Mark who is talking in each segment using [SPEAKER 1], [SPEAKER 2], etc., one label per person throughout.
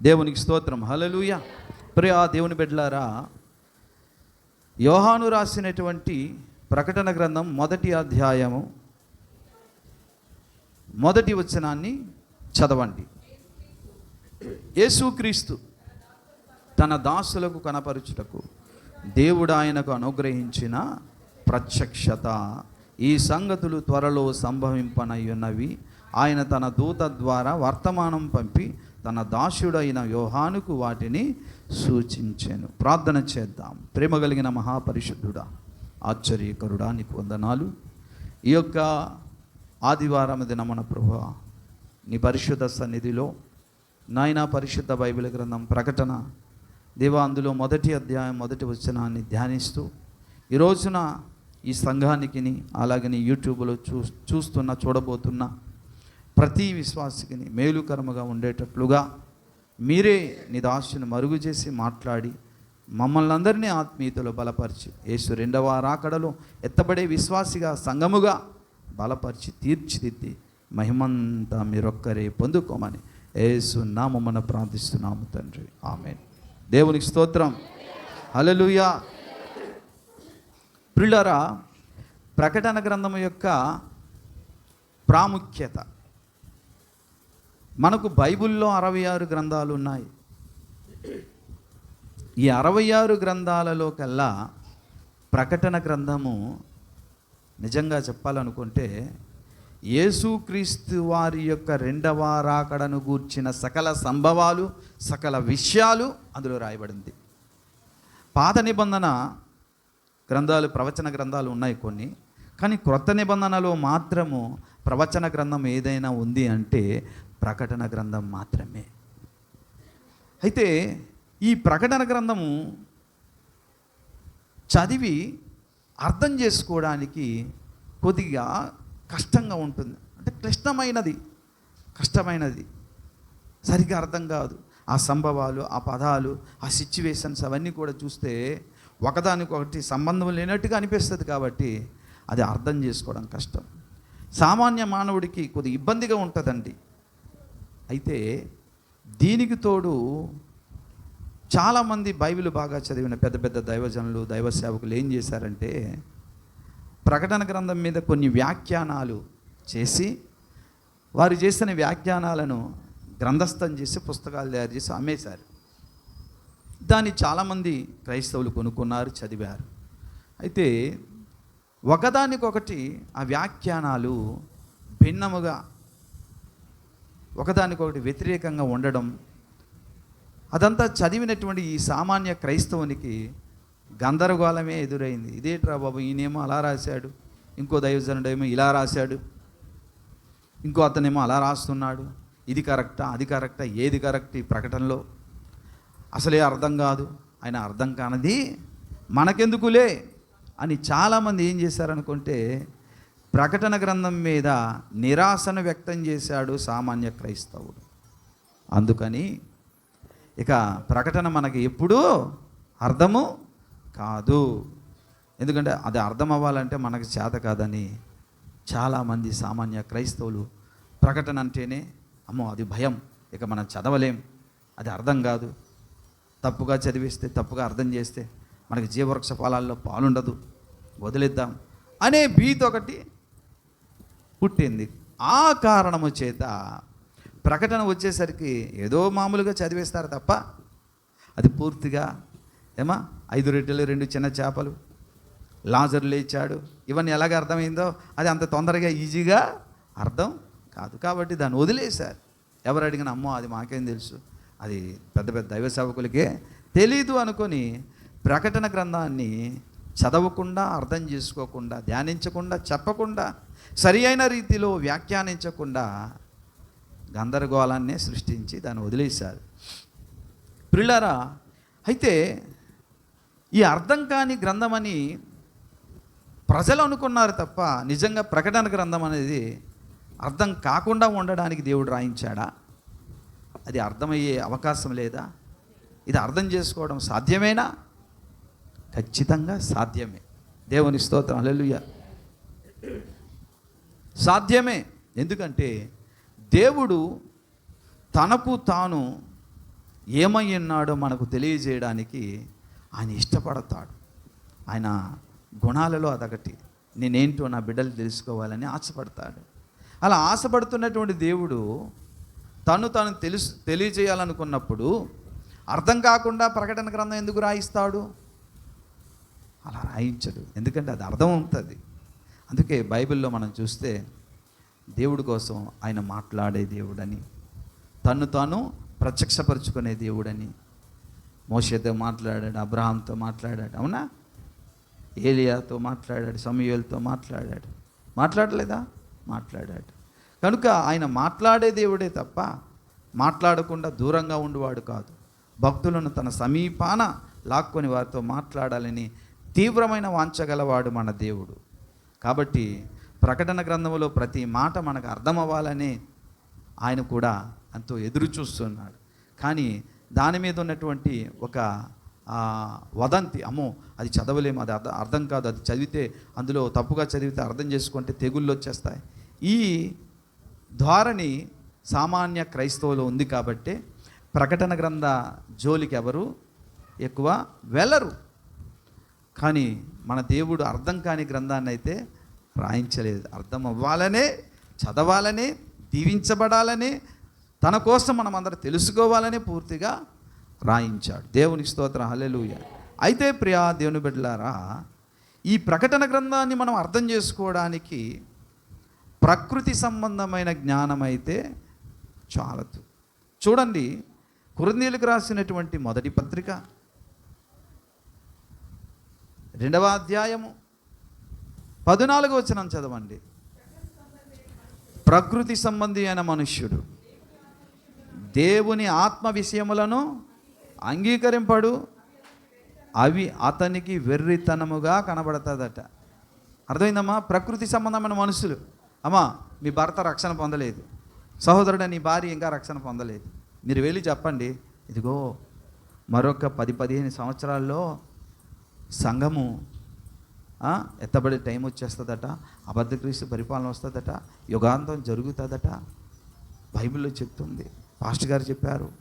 [SPEAKER 1] దేవునికి స్తోత్రం. హలలుయ ప్రియా దేవుని బిడ్డలారా యోహాను రాసినటువంటి ప్రకటన గ్రంథం మొదటి అధ్యాయము మొదటి వచనాన్ని చదవండి. యేసుక్రీస్తు తన దాసులకు కనపరుచుటకు దేవుడు ఆయనకు అనుగ్రహించిన ప్రత్యక్షత. ఈ సంగతులు త్వరలో సంభవింపనయ్యున్నవి. ఆయన తన దూత ద్వారా వర్తమానం పంపి తన దాసుడైన యోహానుకు వాటిని సూచించాను. ప్రార్థన చేద్దాం. ప్రేమ కలిగిన మహాపరిశుద్ధుడా ఆశ్చర్యకరుడా నీకు వందనాలు. ఈ యొక్క ఆదివారం దినమన ప్రభు నీ పరిశుద్ధ సన్నిధిలో నాయన పరిశుద్ధ బైబిల్ గ్రంథం ప్రకటన దేవా అందులో మొదటి అధ్యాయం మొదటి వచనాన్ని ధ్యానిస్తూ ఈ రోజున ఈ సంఘానికి అలాగని యూట్యూబ్లో చూ చూస్తున్న చూడబోతున్న ప్రతి విశ్వాసికిని మేలుకరముగా ఉండేటట్లుగా మీరే నీ దాసుని మరుగు చేసి మాట్లాడి మమ్మల్ని అందరినీ ఆత్మీయతలో బలపరిచి యేసు రెండవ రాకడలో ఎత్తబడే విశ్వాసిగా సంఘముగా బలపరిచి తీర్చిదిద్ది మహిమంతా మీరొక్కరే పొందుకోమని యేసు నామమున ప్రార్థిస్తున్నాము తండ్రి. ఆమె దేవునికి స్తోత్రం. హల్లెలూయా. ప్రిల్లరా ప్రకటన గ్రంథము యొక్క ప్రాముఖ్యత మనకు బైబిల్లో అరవై ఆరు గ్రంథాలు ఉన్నాయి. ఈ అరవై ఆరు గ్రంథాలలో కల్లా ప్రకటన గ్రంథము నిజంగా చెప్పాలనుకుంటే యేసుక్రీస్తు వారి యొక్క రెండవ రాకడను గూర్చిన సకల సంభవాలు సకల విషయాలు అందులో రాయబడింది. పాత నిబంధన గ్రంథాలు ప్రవచన గ్రంథాలు ఉన్నాయి కొన్ని. కానీ క్రొత్త నిబంధనలో మాత్రము ప్రవచన గ్రంథం ఏదైనా ఉంది అంటే ప్రకటన గ్రంథం మాత్రమే. అయితే ఈ ప్రకటన గ్రంథము చదివి అర్థం చేసుకోవడానికి కొద్దిగా కష్టంగా ఉంటుంది. అంటే క్లిష్టమైనది కష్టమైనది. సరిగ్గా అర్థం కాదు. ఆ సంభవాలు ఆ పదాలు ఆ సిచ్యువేషన్స్ అవన్నీ కూడా చూస్తే ఒకదానికొకటి సంబంధం లేనట్టుగా అనిపిస్తుంది కాబట్టి అది అర్థం చేసుకోవడం కష్టం. సామాన్య మానవుడికి కొద్ది ఇబ్బందిగా ఉంటుందండి. అయితే దీనికి తోడు చాలామంది బైబిల్ బాగా చదివిన పెద్ద పెద్ద దైవజనులు దైవ సేవకులు ఏం చేశారంటే ప్రకటన గ్రంథం మీద కొన్ని వ్యాఖ్యానాలు చేసి వారు చేసిన వ్యాఖ్యానాలను గ్రంథస్థం చేసి పుస్తకాలు తయారు చేసి అమ్మేశారు. దాన్ని చాలామంది క్రైస్తవులు కొనుక్కున్నారు చదివారు. అయితే ఒకదానికొకటి ఆ వ్యాఖ్యానాలు భిన్నముగా ఒకదానికొకటి వ్యతిరేకంగా ఉండడం అదంతా చదివినటువంటి ఈ సామాన్య క్రైస్తవునికి గందరగోళమే ఎదురైంది. ఇదేట్రా బాబు ఈయనేమో అలా రాశాడు ఇంకో దైవజనుడేమో ఇలా రాశాడు ఇంకో అతనేమో అలా రాస్తున్నాడు. ఇది కరెక్టా అది కరెక్టా ఏది కరెక్ట్ ఈ ప్రకటనలో? అసలే అర్థం కాదు. ఆయన అర్థం కానిది మనకెందుకులే అని చాలామంది ఏం చేశారనుకుంటే ప్రకటన గ్రంథం మీద నిరాశను వ్యక్తం చేశాడు సామాన్య క్రైస్తవుడు. అందుకని ఇక ప్రకటన మనకి ఎప్పుడూ అర్థము కాదు. ఎందుకంటే అది అర్థం అవ్వాలంటే మనకు చేత కాదని చాలామంది సామాన్య క్రైస్తవులు ప్రకటన అంటేనే అమ్మో అది భయం ఇక మనం చదవలేం అది అర్థం కాదు. తప్పుగా చదివిస్తే తప్పుగా అర్థం చేస్తే మనకి జీవవృక్ష ఫలాల్లో పాలుండదు వదిలేద్దాం అనే భీతి ఒకటి పుట్టింది. ఆ కారణము చేత ప్రకటన వచ్చేసరికి ఏదో మామూలుగా చదివేస్తారు తప్ప అది పూర్తిగా ఏమా ఐదు రొట్టెలు రెండు చిన్న చేపలు లాజరు లేచాడు. ఇవన్నీ ఎలాగ అర్థమైందో అది అంత తొందరగా ఈజీగా అర్థం కాదు. కాబట్టి దాన్ని వదిలేశారు. ఎవరు అడిగిన అమ్మో అది మాకేం తెలుసు? అది పెద్ద పెద్ద దైవ సేవకులకే తెలీదు అనుకొని ప్రకటన గ్రంథాన్ని చదవకుండా అర్థం చేసుకోకుండా ధ్యానించకుండా చెప్పకుండా సరి అయిన రీతిలో వ్యాఖ్యానించకుండా గందరగోళాన్నే సృష్టించి దాన్ని వదిలేశారు. ప్రిల్లరా అయితే ఈ అర్థం కాని గ్రంథమని ప్రజలు అనుకున్నారు తప్ప నిజంగా ప్రకటన గ్రంథం అనేది అర్థం కాకుండా ఉండడానికి దేవుడు రాయించాడా? అది అర్థమయ్యే అవకాశం లేదా? ఇది అర్థం చేసుకోవడం సాధ్యమేనా? ఖచ్చితంగా సాధ్యమే. దేవుని స్తోత్రం. అల్లెలుయ్య సాధ్యమే. ఎందుకంటే దేవుడు తనకు తాను ఏమై ఉన్నాడో మనకు తెలియజేయడానికి ఆయన ఇష్టపడతాడు. ఆయన గుణాలలో అదొకటి. నేనేంటో నా బిడ్డలు తెలుసుకోవాలని ఆశపడతాడు. అలా ఆశపడుతున్నటువంటి దేవుడు తను తను తెలుసు తెలియజేయాలనుకున్నప్పుడు అర్థం కాకుండా ప్రకటన గ్రంథం ఎందుకు రాయిస్తాడు? అలా రాయించడు. ఎందుకంటే అది అర్థం అవుతుంది. అందుకే బైబిల్లో మనం చూస్తే దేవుడి కోసం ఆయన మాట్లాడే దేవుడని తను తాను ప్రత్యక్షపరుచుకునే దేవుడని మోషతో మాట్లాడాడు అబ్రహాంతో మాట్లాడాడు అవునా? ఏలియాతో మాట్లాడాడు సమయలతో మాట్లాడాడు. మాట్లాడలేదా? మాట్లాడాడు. కనుక ఆయన మాట్లాడే దేవుడే తప్ప మాట్లాడకుండా దూరంగా ఉండేవాడు కాదు. భక్తులను తన సమీపాన లాక్కొని వారితో మాట్లాడాలని తీవ్రమైన వాంచగలవాడు మన దేవుడు. కాబట్టి ప్రకటన గ్రంథంలో ప్రతి మాట మనకు అర్థమవ్వాలని ఆయన కూడా ఎంతో ఎదురు చూస్తున్నాడు. కానీ దాని మీద ఉన్నటువంటి ఒక వదంతి అమ్మో అది చదవలేము అది అర్థం అర్థం కాదు అది చదివితే అందులో తప్పుగా చదివితే అర్థం చేసుకుంటే తెగుళ్ళు వచ్చేస్తాయి. ఈ ధోరణి సామాన్య క్రైస్తవులో ఉంది కాబట్టి ప్రకటన గ్రంథ జోలికి ఎవరు ఎక్కువ వెళ్ళరు కానీ మన దేవుడు అర్థం కాని గ్రంథాన్ని అయితే రాయించలేదు. అర్థం అవ్వాలనే చదవాలని దీవించబడాలని తన కోసం మనం అందరూ తెలుసుకోవాలని పూర్తిగా రాయించాడు. దేవునికి స్తోత్ర. హలెలుయ అయితే ప్రియా దేవుని బిడ్డలారా ఈ ప్రకటన గ్రంథాన్ని మనం అర్థం చేసుకోవడానికి ప్రకృతి సంబంధమైన జ్ఞానం అయితే చాలదు. చూడండి కురందీలకు రాసినటువంటి మొదటి పత్రిక రెండవ అధ్యాయము పద్నాలుగు వచ్చిన చదవండి. ప్రకృతి సంబంధి అయిన మనుష్యుడు. దేవుని ఆత్మ విషయములను అంగీకరింపడు. అవి అతనికి వెర్రితనముగా కనబడుతుందట. అర్థమైందమ్మా? ప్రకృతి సంబంధమైన మనుషులు. అమ్మా మీ భర్త రక్షణ పొందలేదు. సహోదరుడు నీ భార్య ఇంకా రక్షణ పొందలేదు. మీరు వెళ్ళి చెప్పండి. ఇదిగో మరొక పది పదిహేను సంవత్సరాల్లో సంఘము ఎత్తబడే టైం వచ్చేస్తుందట అబద్ధక్రీస్తు పరిపాలన వస్తుందట యుగాంతం జరుగుతుందట. బైబిల్లో చెప్తుంది. పాస్టర్ గారు చెప్పారు.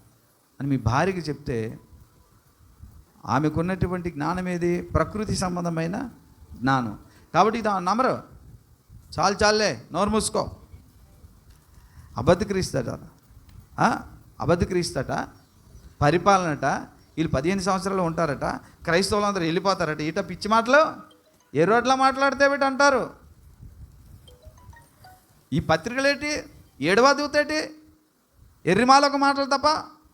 [SPEAKER 1] అని మీ భార్యకి చెప్తే ఆమెకున్నటువంటి జ్ఞానం ఏది ప్రకృతి సంబంధమైన జ్ఞానం. కాబట్టి ఇది నమరు చాలు చాలే నోరు మూసుకో. అబద్ధక్రీస్తట. అబద్ధక్రీస్తట పరిపాలనట వీళ్ళు పదిహేను సంవత్సరాలు ఉంటారట క్రైస్తవులు అందరూ వెళ్ళిపోతారట. ఈట పిచ్చి మాటలు? ఏ రోడ్లో మాట్లాడితే వీటి అంటారు? ఈ పత్రికలేటి? ఏడవ దూతేటి? ఎర్రిమాలకు మాటలు తప్ప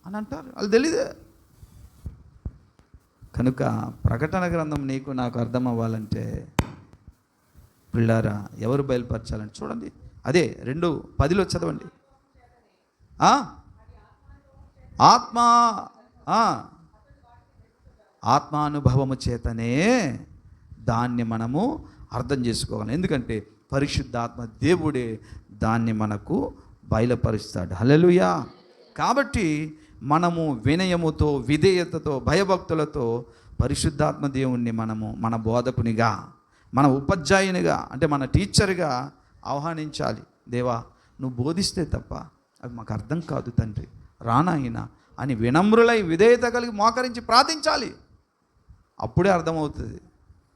[SPEAKER 1] అని అంటారు. వాళ్ళు తెలీదు. కనుక ప్రకటన గ్రంథం నీకు నాకు అర్థం అవ్వాలంటే పిల్లారా ఎవరు బయలుపరచాలని చూడండి. అదే రెండు పదిలో చదవండి. ఆత్మ ఆత్మానుభవము చేతనే దాన్ని మనము అర్థం చేసుకోవాలి. ఎందుకంటే పరిశుద్ధాత్మ దేవుడే దాన్ని మనకు బయలుపరుస్తాడు. హలలుయా కాబట్టి మనము వినయముతో విధేయతతో భయభక్తులతో పరిశుద్ధాత్మ దేవుణ్ణి మనము మన బోధకునిగా మన ఉపాధ్యాయునిగా అంటే మన టీచర్గా ఆహ్వానించాలి. దేవా నువ్వు బోధిస్తే తప్ప అవి మాకు అర్థం కాదు తండ్రి. రానాయన అని వినమ్రులై విధేయత కలిగి మోకరించి ప్రార్థించాలి. అప్పుడే అర్థమవుతుంది.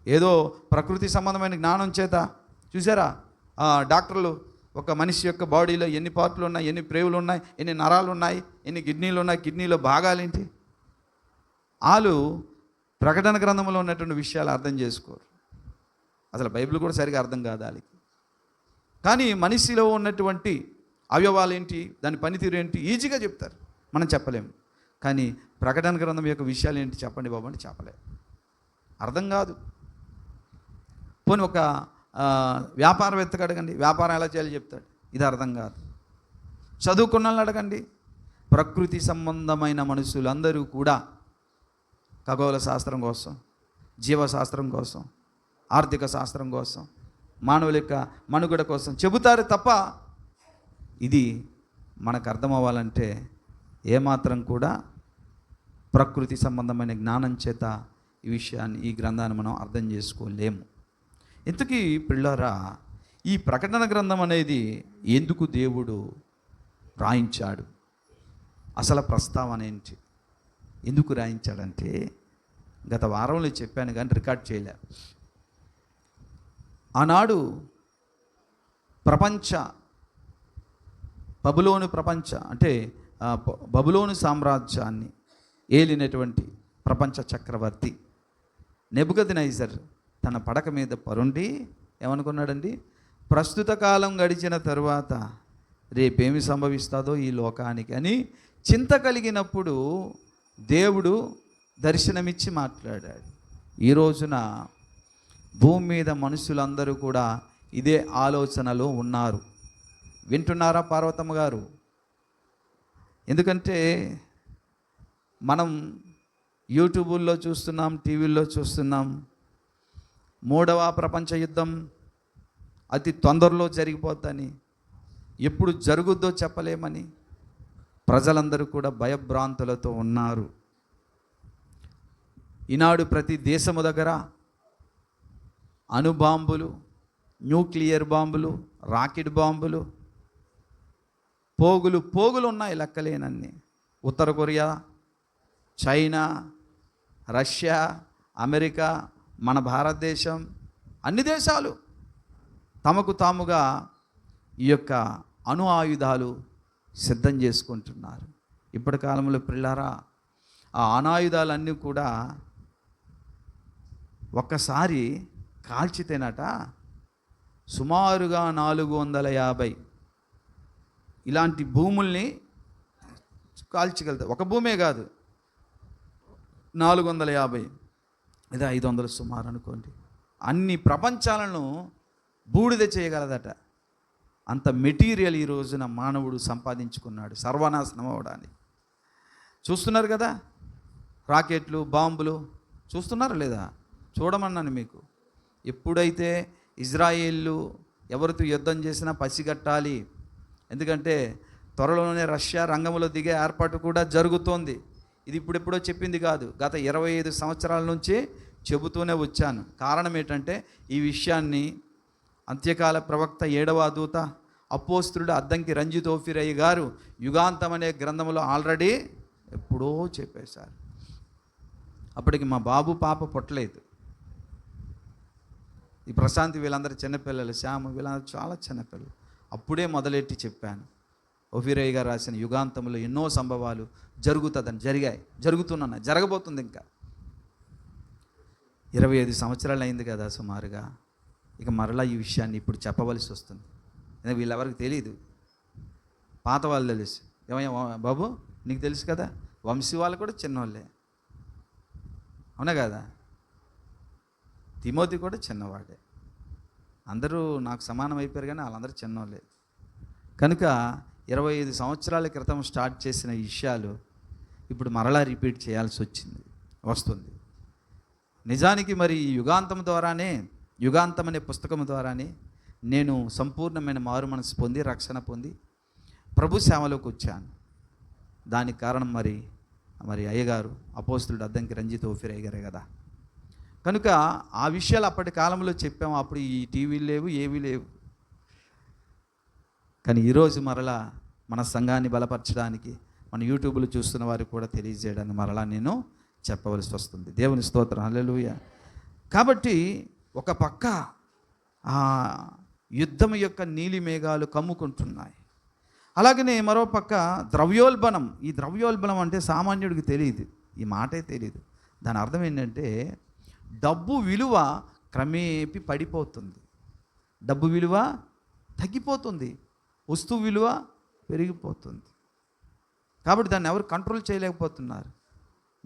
[SPEAKER 1] ఏదో ప్రకృతి సంబంధమైన జ్ఞానం చేత. చూసారా? డాక్టర్లు ఒక మనిషి యొక్క బాడీలో ఎన్ని పార్ట్లు ఉన్నాయి ఎన్ని ప్రేవులు ఉన్నాయి ఎన్ని నరాలు ఉన్నాయి ఎన్ని కిడ్నీలు ఉన్నాయి కిడ్నీలో భాగాలేంటి వాళ్ళు ప్రకటన గ్రంథంలో ఉన్నటువంటి విషయాలు అర్థం చేసుకోరు. అసలు బైబిల్ కూడా సరిగా అర్థం కాదు వాళ్ళకి. కానీ మనిషిలో ఉన్నటువంటి అవయవాలు ఏంటి దాని పనితీరు ఏంటి ఈజీగా చెప్తారు. మనం చెప్పలేము. కానీ ప్రకటన గ్రంథం యొక్క విషయాలు ఏంటి చెప్పండి బాబు అంటే చెప్పలేము. అర్థం కాదు. పోనీ ఒక వ్యాపారవేత్తకు అడగండి. వ్యాపారం ఎలా చేయాలో చెప్తాడు. ఇది అర్థం కాదు. చదువుకున్న వాళ్ళని అడగండి. ప్రకృతి సంబంధమైన మనుషులందరూ కూడా ఖగోళ శాస్త్రం కోసం జీవశాస్త్రం కోసం ఆర్థిక శాస్త్రం కోసం మానవుల యొక్క మనుగడ కోసం చెబుతారు తప్ప ఇది మనకు అర్థమవ్వాలంటే ఏమాత్రం కూడా ప్రకృతి సంబంధమైన జ్ఞానం చేత ఈ విషయాన్ని ఈ గ్రంథాన్ని మనం అర్థం చేసుకోలేము. ఇంతకీ పిల్లరా ఈ ప్రకటన గ్రంథం అనేది ఎందుకు దేవుడు రాయించాడు? అసలు ప్రస్తావన ఏంటి? ఎందుకు రాయించాడంటే గత వారంలో చెప్పాను కానీ రికార్డ్ చేయలే. ఆనాడు ప్రపంచ బబులోను ప్రపంచ అంటే బబులోని బబులోను సామ్రాజ్యాన్ని ఏలినటువంటి ప్రపంచ చక్రవర్తి నెబుగద్నైజర్ తన పడక మీద పరుండి ఏమనుకున్నాడండి? ప్రస్తుత కాలం గడిచిన తరువాత రేపేమి సంభవిస్తుందో ఈ లోకానికి అని చింత కలిగినప్పుడు దేవుడు దర్శనమిచ్చి మాట్లాడాడు. ఈ రోజున భూమి మీద మనుషులందరూ కూడా ఇదే ఆలోచనలో ఉన్నారు. వింటున్నారా పార్వతమ్మ గారు? ఎందుకంటే మనం యూట్యూబుల్లో చూస్తున్నాం టీవీల్లో చూస్తున్నాం మూడవ ప్రపంచ యుద్ధం అతి తొందరలో జరిగిపోద్దని ఎప్పుడు జరుగుద్దో చెప్పలేమని ప్రజలందరూ కూడా భయభ్రాంతులతో ఉన్నారు. ఈనాడు ప్రతి దేశము దగ్గర అణుబాంబులు న్యూక్లియర్ బాంబులు రాకెట్ బాంబులు పోగులు పోగులు ఉన్నాయి లెక్కలేనన్ని. ఉత్తర కొరియా చైనా రష్యా అమెరికా మన భారతదేశం అన్ని దేశాలు తమకు తాముగా ఈ యొక్క అణు ఆయుధాలు సిద్ధం చేసుకుంటున్నారు. ఇప్పటి కాలంలో పిల్లారా ఆ అణాయుధాలన్నీ కూడా ఒక్కసారి కాల్చితేనట సుమారుగా నాలుగు వందల యాభై ఇలాంటి భూముల్ని కాల్చగలుగుతాయి. ఒక భూమే కాదు నాలుగు వందల యాభై ఇది ఐదు వందల సుమారు అనుకోండి. అన్ని ప్రపంచాలను బూడిద చేయగలదట. అంత మెటీరియల్ ఈ రోజున మానవుడు సంపాదించుకున్నాడు. సర్వనాశనం అవడానికి. చూస్తున్నారు కదా? రాకెట్లు బాంబులు చూస్తున్నారా లేదా? చూడమన్నాను మీకు. ఎప్పుడైతే ఇజ్రాయేళ్ళు ఎవరితో యుద్ధం చేసినా పసిగట్టాలి. ఎందుకంటే త్వరలోనే రష్యా రంగంలో దిగే ఏర్పాటు కూడా జరుగుతోంది. ఇది ఇప్పుడెప్పుడో చెప్పింది కాదు. గత ఇరవై ఐదు సంవత్సరాల నుంచి చెబుతూనే వచ్చాను. కారణం ఏంటంటే ఈ విషయాన్ని అంత్యకాల ప్రవక్త ఏడవ దూత అపోస్తుడు అద్దంకి రంజిత్ ఓఫిరయ్య గారు యుగాంతం అనే గ్రంథంలో ఆల్రెడీ ఎప్పుడో చెప్పేశారు. అప్పటికి మా బాబు పాప పుట్టలేదు. ఈ ప్రశాంతి వీళ్ళందరూ చిన్నపిల్లలు శ్యామ వీళ్ళందరూ చాలా చిన్నపిల్లలు. అప్పుడే మొదలెట్టి చెప్పాను. ఓఫిరయ్య గారు రాసిన యుగాంతంలో ఎన్నో సంభవాలు జరుగుతుందని జరిగాయి. జరుగుతున్న జరగబోతుంది ఇంకా. ఇరవై ఐదు సంవత్సరాలు అయింది కదా సుమారుగా. ఇక మరలా ఈ విషయాన్ని ఇప్పుడు చెప్పవలసి వస్తుంది. ఎందుకంటే వీళ్ళెవరికి తెలియదు పాత వాళ్ళు తెలుసు. ఏమయ్యా బాబు నీకు తెలుసు కదా? వంశీ వాళ్ళు కూడా చిన్నవాళ్ళే అవునా కదా? తిమోతి కూడా చిన్నవాడే. అందరూ నాకు సమానం అయిపోయారు కానీ వాళ్ళందరూ చిన్నవాళ్ళే కనుక ఇరవై ఐదు సంవత్సరాల క్రితం స్టార్ట్ చేసిన విషయాలు ఇప్పుడు మరలా రిపీట్ చేయాల్సి వచ్చింది వస్తుంది. నిజానికి మరి యుగాంతం ద్వారానే యుగాంతం అనే పుస్తకం ద్వారానే నేను సంపూర్ణమైన మారు మనసు పొంది రక్షణ పొంది ప్రభు సేవలోకి వచ్చాను. దానికి కారణం మరి మరి అయ్యగారు అపోస్తుడు అద్దంకి రంజిత్ ఓఫీర్ అయ్యగారే కదా. కనుక ఆ విషయాలు అప్పటి కాలంలో చెప్పాము అప్పుడు ఈ టీవీలు లేవు ఏవీ లేవు. కానీ ఈరోజు మరలా మన సంఘాన్ని బలపరచడానికి మన యూట్యూబ్లో చూస్తున్న వారికి కూడా తెలియజేయడానికి మరలా నేను చెప్పవలసి వస్తుంది. దేవుని స్తోత్రం. హల్లెలూయ. కాబట్టి ఒక పక్క ఆ యుద్ధం యొక్క నీలి మేఘాలు కమ్ముకుంటున్నాయి. అలాగనే మరో పక్క ద్రవ్యోల్బణం. ఈ ద్రవ్యోల్బణం అంటే సామాన్యుడికి తెలియదు. ఈ మాటే తెలియదు. దాని అర్థం ఏంటంటే డబ్బు విలువ క్రమేపి పడిపోతుంది. డబ్బు విలువ తగ్గిపోతుంది. వస్తువు విలువ పెరిగిపోతుంది. కాబట్టి దాన్ని ఎవరు కంట్రోల్ చేయలేకపోతున్నారు.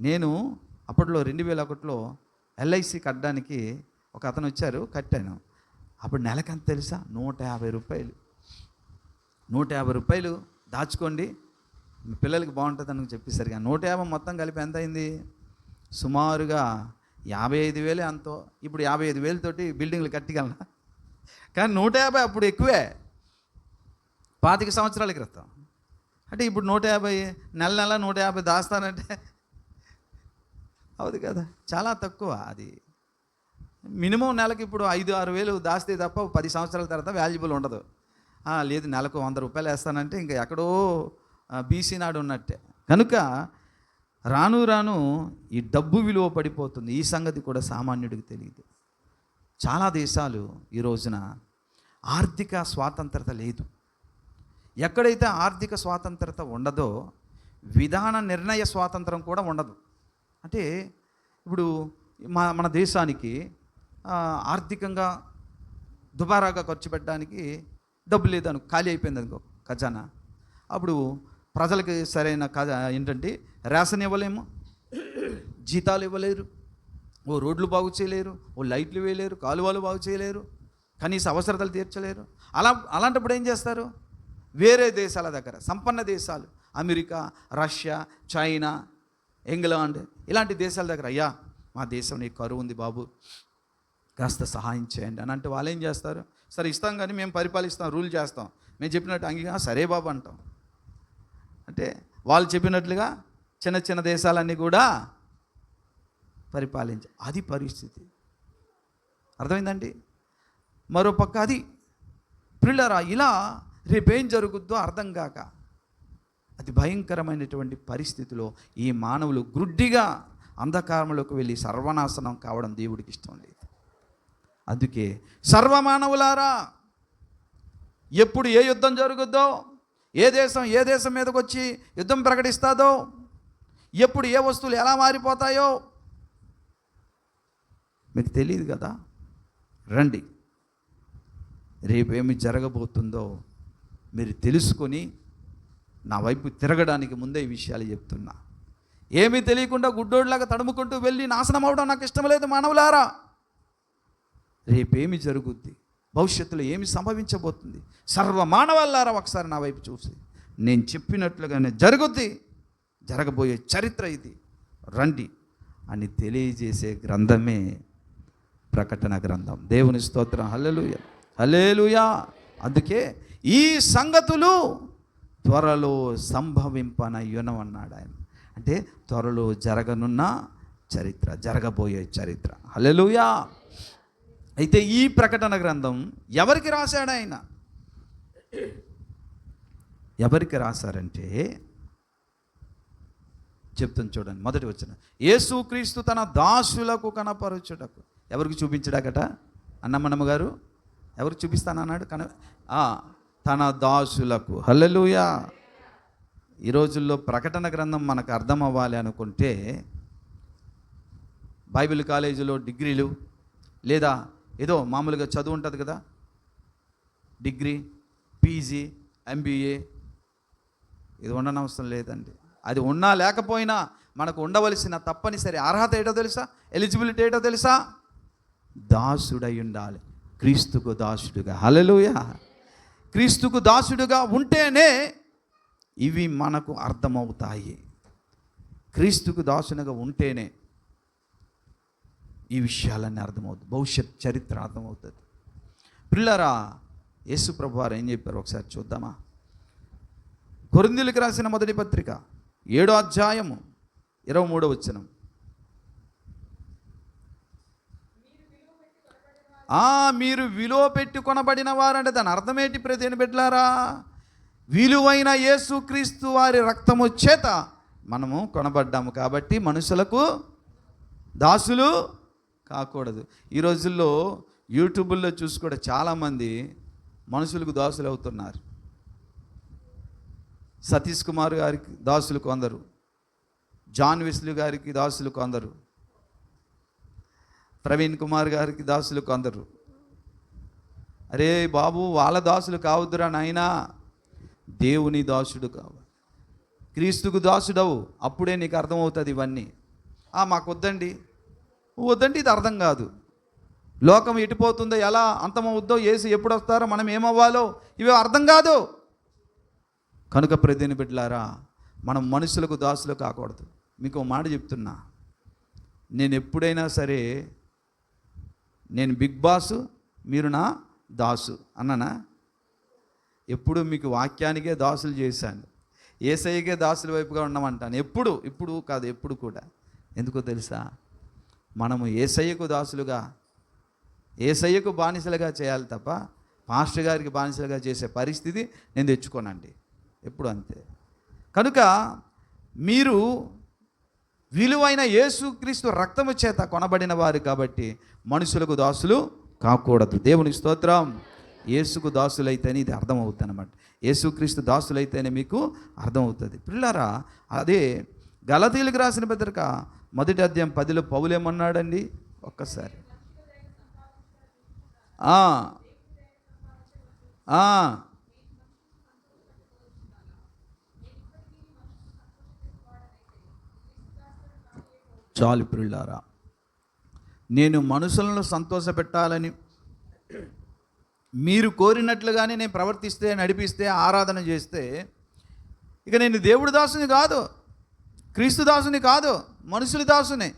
[SPEAKER 1] నేను అప్పట్లో రెండు వేల ఒకటిలో ఎల్ఐసి కట్టడానికి ఒక అతను వచ్చారు కట్టాను. అప్పుడు నెలకంత తెలుసా? నూట యాభై రూపాయలు. నూట యాభై రూపాయలు దాచుకోండి. మీ పిల్లలకి బాగుంటుంది అని చెప్పేసరికి నూట యాభై మొత్తం కలిపి ఎంత అయింది? సుమారుగా యాభై ఐదు వేలే అంతో ఇప్పుడు యాభై ఐదు వేలతోటి బిల్డింగ్లు కట్టగలనా? కానీ నూట యాభై అప్పుడు ఎక్కువే. పాతిక సంవత్సరాల క్రితం. అంటే ఇప్పుడు నూట యాభై నెల నెల నూట యాభై దాస్తానంటే అవదు కదా. చాలా తక్కువ అది. మినిమం నెలకి ఇప్పుడు ఐదు ఆరు వేలు దాస్తే తప్ప పది సంవత్సరాల తర్వాత వాల్యుబుల్ ఉండదు. లేదు నెలకు వంద రూపాయలు వేస్తానంటే ఇంకా ఎక్కడో బీసీ నాడు ఉన్నట్టే. కనుక రాను రాను ఈ డబ్బు విలువ పడిపోతుంది. ఈ సంగతి కూడా సామాన్యుడికి తెలియదు. చాలా దేశాలు ఈ రోజున ఆర్థిక స్వాతంత్రత లేదు. ఎక్కడైతే ఆర్థిక స్వాతంత్రత ఉండదో విధాన నిర్ణయ స్వాతంత్రం కూడా ఉండదు. అంటే ఇప్పుడు మా మన దేశానికి ఆర్థికంగా దుబారాగా ఖర్చు పెట్టడానికి డబ్బు లేదను ఖాళీ అయిపోయింది అనుకో ఖజానా. అప్పుడు ప్రజలకి సరైన ఖజా ఏంటంటే రేషన్ ఇవ్వలేము జీతాలు ఇవ్వలేరు ఓ రోడ్లు బాగు చేయలేరు ఓ లైట్లు వేయలేరు కాలువలు బాగు చేయలేరు కనీస అవసరతలు తీర్చలేరు. అలా అలాంటప్పుడు ఏం చేస్తారు? వేరే దేశాల దగ్గర సంపన్న దేశాలు అమెరికా రష్యా చైనా ఇంగ్లాండ్ ఇలాంటి దేశాల దగ్గర అయ్యా మా దేశం నీకు కరువు ఉంది బాబు కాస్త సహాయం చేయండి అని. అంటే వాళ్ళు ఏం చేస్తారు? సరే ఇస్తాం కానీ మేము పరిపాలిస్తాం రూల్ చేస్తాం. మేము చెప్పినట్టు అంగీగా సరే బాబు అంటాం. అంటే వాళ్ళు చెప్పినట్లుగా చిన్న చిన్న దేశాలన్నీ కూడా పరిపాలించ అది పరిస్థితి. అర్థమైందండి? మరో పక్క అది పిల్లరా ఇలా రేపేం జరుగుద్దో అర్థం కాక అది భయంకరమైనటువంటి పరిస్థితిలో ఈ మానవులు గ్రుడ్డిగా అంధకారంలోకి వెళ్ళి సర్వనాశనం కావడం దేవుడికి ఇష్టం లేదు. అందుకే సర్వమానవులారా ఎప్పుడు ఏ యుద్ధం జరుగుద్దో ఏ దేశం ఏ దేశం మీదకి వచ్చి యుద్ధం ప్రకటిస్తాదో ఎప్పుడు ఏ వస్తువులు ఎలా మారిపోతాయో మీకు తెలియదు కదా? రండి. రేపేమి జరగబోతుందో మీరు తెలుసుకొని నా వైపు తిరగడానికి ముందే ఈ విషయాలు చెప్తున్నా. ఏమీ తెలియకుండా గుడ్డోడ్లాగా తడుముకుంటూ వెళ్ళి నాశనం అవడం నాకు ఇష్టం లేదు మానవులారా. రేపేమి జరుగుద్ది? భవిష్యత్తులో ఏమి సంభవించబోతుంది? సర్వ మానవాళ్ళారా ఒకసారి నా వైపు చూసి. నేను చెప్పినట్లుగానే జరుగుద్ది. జరగబోయే చరిత్ర ఇది. రండి అని తెలియజేసే గ్రంథమే ప్రకటన గ్రంథం. దేవుని స్తోత్రం. హల్లెలుయ. హల్లెలూయా. అందుకే ఈ సంగతులు త్వరలో సంభవింపనయ్యునమన్నాడు ఆయన. అంటే త్వరలో జరగనున్న చరిత్ర జరగబోయే చరిత్ర. హల్లెలూయా! అయితే ఈ ప్రకటన గ్రంథం ఎవరికి రాశాడు ఆయన? ఎవరికి రాశారంటే చెప్తాను చూడండి మొదటి వచ్చిన యేసుక్రీస్తు తన దాసులకు కనపరచుటకు. ఎవరికి చూపించడాకట అన్నమ్మనమ్మ గారు? ఎవరికి చూపిస్తానన్నాడు? కన తన దాసులకు. హల్లెలూయా. ఈ రోజుల్లో ప్రకటన గ్రంథం మనకు అర్థం అవ్వాలి అనుకుంటే బైబిల్ కాలేజీలో డిగ్రీలు లేదా ఏదో మామూలుగా చదువు ఉంటుంది కదా? Degree PG MBA. ఇది ఉండనవసరం లేదండి. అది ఉన్నా లేకపోయినా మనకు ఉండవలసిన తప్పనిసరి అర్హత ఏటో తెలుసా? ఎలిజిబిలిటీ ఏటో తెలుసా? దాసుడై ఉండాలి. క్రీస్తుకు దాసుడుగా. హలలుయా క్రీస్తుకు దాసుడుగా ఉంటేనే ఇవి మనకు అర్థమవుతాయి. క్రీస్తుకు దాసునిగా ఉంటేనే ఈ విషయాలన్నీ అర్థమవుతుంది భవిష్యత్ చరిత్ర అర్థమవుతుంది. పిల్లరా యేసు ప్రభు వారు ఏం చెప్పారు ఒకసారి చూద్దామా? కొరిందులకు రాసిన మొదటి పత్రిక ఏడో అధ్యాయము ఇరవై మూడో వచనం. మీరు విలువ పెట్టి కొనబడిన వారంటే దాని అర్థమేంటి ప్రతిని బిడ్డలారా? విలువైన యేసుక్రీస్తు వారి రక్తము చేత మనము కొనబడ్డాము కాబట్టి మనుషులకు దాసులు కాకూడదు. ఈ రోజుల్లో యూట్యూబుల్లో చూసి కూడా చాలామంది మనుషులకు దాసులు అవుతున్నారు. సతీష్ కుమార్ గారికి దాసులు కొందరు. జాన్ విస్లు గారికి దాసులు కొందరు. ప్రవీణ్ కుమార్ గారికి దాసులు కొందరు అరే బాబు వాళ్ళ దాసులు కావద్దురా నాయనా. దేవుని దాసుడు కావాలి. క్రీస్తుకు దాసుడవు అప్పుడే నీకు అర్థమవుతుంది ఇవన్నీ. ఆ మాకు వద్దండి వద్దండి ఇది అర్థం కాదు. లోకం ఎటుపోతుందో ఎలా అంతమవుద్దో ఏసు ఎప్పుడు వస్తారో మనం ఏమవ్వాలో ఇవి అర్థం కాదు. కనుక ప్రతిని బిడ్డలారా మనం మనుషులకు దాసులు కాకూడదు. మీకు మాట చెప్తున్నా. నేను ఎప్పుడైనా సరే నేను బిగ్ బాస్ మీరు నా దాసు అన్నానా? ఎప్పుడు మీకు వాక్యానికే దాసులు చేశాను. ఏసయ్యకే దాసుల వైపుగా ఉండమంటాను. ఎప్పుడు ఇప్పుడు కాదు ఎప్పుడు కూడా. ఎందుకో తెలుసా? మనము ఏసయ్యకు దాసులుగా ఏసయ్యకు బానిసలుగా చేయాలి తప్ప పాస్టర్ గారికి బానిసలుగా చేసే పరిస్థితి నేను తెచ్చుకోనండి. ఎప్పుడు అంతే. కనుక మీరు విలువైన యేసుక్రీస్తు రక్తము చేత కొనబడిన వారు కాబట్టి మనుషులకు దాసులు కాకూడదు. దేవునికి స్తోత్రం. యేసుకు దాసులైతేనే ఇది అర్థమవుతుంది అనమాట యేసుక్రీస్తు దాసులైతేనే మీకు అర్థమవుతుంది. పిల్లరా అదే గలతీలకు రాసిన పత్రిక మొదటి అధ్యాయం పదిలో పౌలేమన్నాడండి ఒక్కసారి. ఆ, చాలు పిల్లారా నేను మనుషులను సంతోషపెట్టాలని మీరు కోరినట్లుగానే నేను ప్రవర్తిస్తే నడిపిస్తే ఆరాధన చేస్తే ఇక నేను దేవుడి దాసుని కాదు క్రీస్తు దాసుని కాదు మనుషుల దాసునే.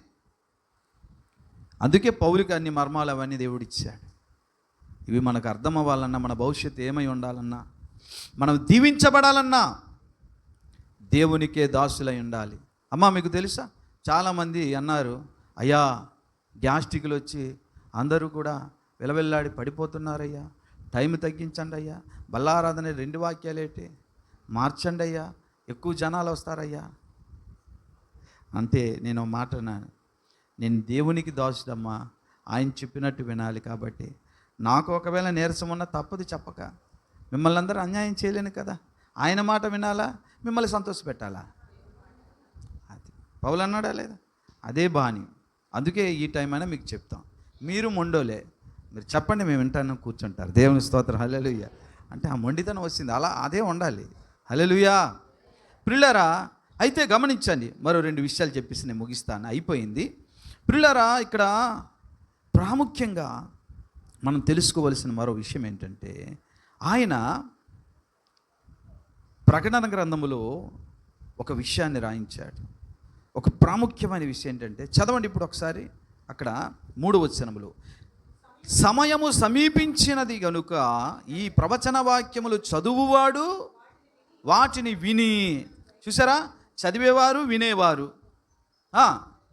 [SPEAKER 1] అందుకే పౌలికి అన్ని మర్మాలు అవన్నీ దేవుడు ఇచ్చాడు ఇవి మనకు అర్థం అవ్వాలన్నా మన భవిష్యత్తు ఏమై ఉండాలన్నా మనం దీవించబడాలన్నా దేవునికే దాసులై ఉండాలి. అమ్మా మీకు తెలుసా? చాలామంది అన్నారు అయ్యా గ్యాస్ట్రిక్లు వచ్చి అందరూ కూడా విలవిల్లాడి పడిపోతున్నారయ్యా. టైం తగ్గించండి అయ్యా. బల్లారాధన రెండు వాక్యాలేటి? మార్చండి అయ్యా. ఎక్కువ జనాలు వస్తారయ్యా. అంతే నేను మాట నేను దేవునికి దాసుడమ్మా. ఆయన చెప్పినట్టు వినాలి కాబట్టి. నాకు ఒకవేళ నీరసం ఉన్నా తప్పదు చెప్పక. మిమ్మల్ని అందరూ అన్యాయం చేయలేను కదా. ఆయన మాట వినాలా? మిమ్మల్ని సంతోషపెట్టాలా? పౌలు అన్నాడా లేదా? అదే బాణి. అందుకే ఈ టైం అయినా మీకు చెప్తాం. మీరు మొండోలే. మీరు చెప్పండి మేము వింటాను కూర్చుంటారు. దేవుని స్తోత్రం. హలెలుయ్య అంటే ఆ మొండితనం వచ్చింది. అలా అదే ఉండాలి. హల్లెలూయా. ప్రిల్లరా అయితే గమనించండి. మరో రెండు విషయాలు చెప్పేసి నేను ముగిస్తాను. అయిపోయింది. ప్రిల్లరా ఇక్కడ ప్రాముఖ్యంగా మనం తెలుసుకోవలసిన మరో విషయం ఏంటంటే ఆయన ప్రకటన గ్రంథములో ఒక విషయాన్ని రాయించాడు. ఒక ప్రాముఖ్యమైన విషయం ఏంటంటే చదవండి ఇప్పుడు ఒకసారి అక్కడ మూడు వచనములు. సమయము సమీపించినది గనుక ఈ ప్రవచన వాక్యములు చదువువాడు వాటిని విని చూసారా? చదివేవారు వినేవారు.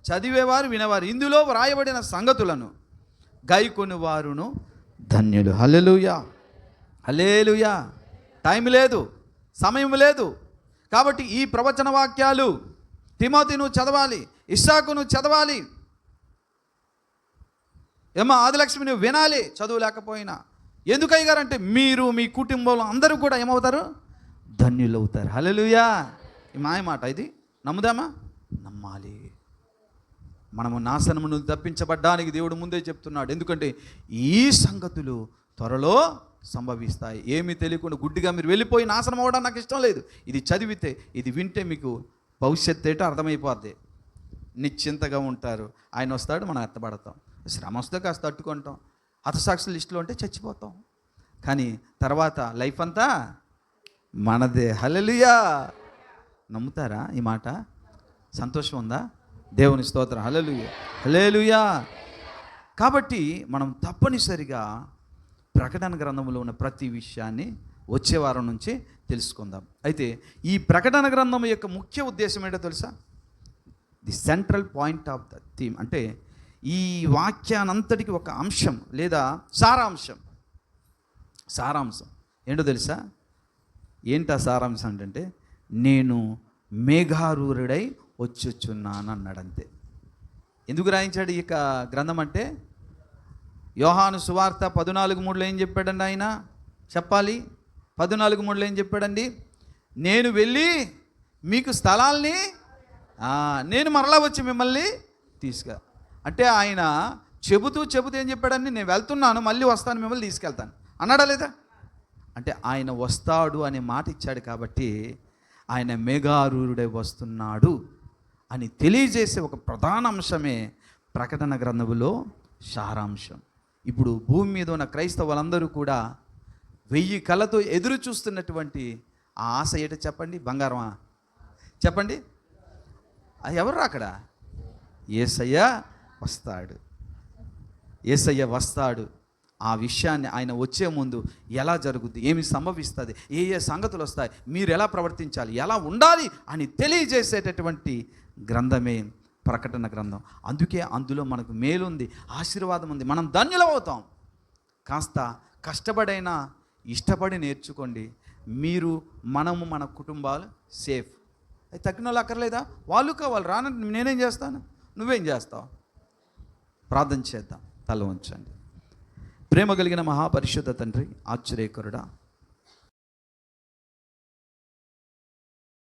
[SPEAKER 1] చదివేవారు వినేవారు. ఇందులో వ్రాయబడిన సంగతులను గైకొని వారును ధన్యులు. హలెలుయా హలేలుయా టైం లేదు. సమయం లేదు. కాబట్టి ఈ ప్రవచన వాక్యాలు తిమోతి నువ్వు చదవాలి ఇస్సాకు నువ్వు చదవాలి. ఏమో ఆదిలక్ష్మి నువ్వు వినాలి చదువు లేకపోయినా. ఎందుకు మీరు మీ కుటుంబంలో అందరూ కూడా ఏమవుతారు? ధన్యులు అవుతారు ఈ మాయ మాట ఇది. నమ్ముదామా? నమ్మాలి. మనము నాశనమును తప్పించబడ్డానికి దేవుడు ముందే చెప్తున్నాడు. ఎందుకంటే ఈ సంగతులు త్వరలో సంభవిస్తాయి. ఏమీ తెలియకుండా గుడ్డిగా మీరు వెళ్ళిపోయి నాశనం అవ్వడం నాకు ఇష్టం లేదు. ఇది చదివితే ఇది వింటే మీకు భవిష్యత్తు ఏంటో అర్థమైపోద్ది. నిశ్చింతగా ఉంటారు. ఆయన వస్తాడు మనం ఎత్తబడతాం. శ్రమ వస్తే కాస్త తట్టుకుంటాం. హతసాక్షి లిస్టులో ఉంటే చచ్చిపోతాం. కానీ తర్వాత లైఫ్ అంతా మనదే. హలలుయా నమ్ముతారా ఈ మాట? సంతోషం ఉందా? దేవుని స్తోత్రం. హలలుయ హలేలుయా కాబట్టి మనం తప్పనిసరిగా ప్రకటన గ్రంథంలో ఉన్న ప్రతి విషయాన్ని వచ్చే వారం నుంచి తెలుసుకుందాం. అయితే ఈ ప్రకటన గ్రంథం యొక్క ముఖ్య ఉద్దేశం ఏంటో తెలుసా? The central point of the theme అంటే ఈ వాక్యానంతటికి ఒక అంశం లేదా సారాంశం. సారాంశం. ఏంటో తెలుసా? ఏంటి ఆ సారాంశం అంటే నేను మేఘారూరుడై వచ్చుచున్నాను అన్నాడంతే ఎందుకు రాయించాడు ఈ యొక్క గ్రంథం అంటే? యోహాను సువార్త పద్నాలుగు మూడులో ఏం చెప్పాడండి ఆయన? చెప్పాలి? పద్నాలుగు మూడులో ఏం చెప్పాడండి? నేను వెళ్ళి మీకు స్థలాల్ని నేను మరలా వచ్చి మిమ్మల్ని తీసుక అంటే ఆయన చెబుతూ చెబుతూ ఏం చెప్పాడండి? నేను వెళ్తున్నాను మళ్ళీ వస్తాను మిమ్మల్ని తీసుకెళ్తాను. అన్నాడా లేదా? అంటే ఆయన వస్తాడు అనే మాట ఇచ్చాడు కాబట్టి ఆయన మేఘారూరుడై వస్తున్నాడు అని తెలియజేసే ఒక ప్రధాన అంశమే ప్రకటన గ్రంథములో సారాంశం. ఇప్పుడు భూమి మీద ఉన్న క్రైస్తవులందరూ కూడా వెయ్యి కళ్ళతో ఎదురు చూస్తున్నటువంటి ఆ ఆశ ఏట చెప్పండి బంగారమా? చెప్పండి. ఆ ఎవరు అక్కడ? ఏసయ్య వస్తాడు. ఏసయ్య వస్తాడు. ఆ విషయాన్ని ఆయన వచ్చే ముందు ఎలా జరుగుద్ది? ఏమి సంభవిస్తుంది? ఏ ఏ సంగతులు వస్తాయి? మీరు ఎలా ప్రవర్తించాలి? ఎలా ఉండాలి? అని తెలియజేసేటటువంటి గ్రంథమే ప్రకటన గ్రంథం. అందుకే అందులో మనకు మేలుంది ఆశీర్వాదం ఉంది. మనం ధన్యులమవుతాం కాస్త కష్టపడైనా ఇష్టపడి నేర్చుకోండి. మీరు మనము మన కుటుంబాలు సేఫ్. అది తగ్గిన వాళ్ళు అక్కర్లేదా? వాళ్ళు కావాలి రానంటే నేనేం చేస్తాను? నువ్వేం చేస్తావు? ప్రార్థన చేద్దాం తల ఉంచండి ప్రేమ కలిగిన మహాపరిశుద్ధ తండ్రి ఆశ్చర్యకరుడా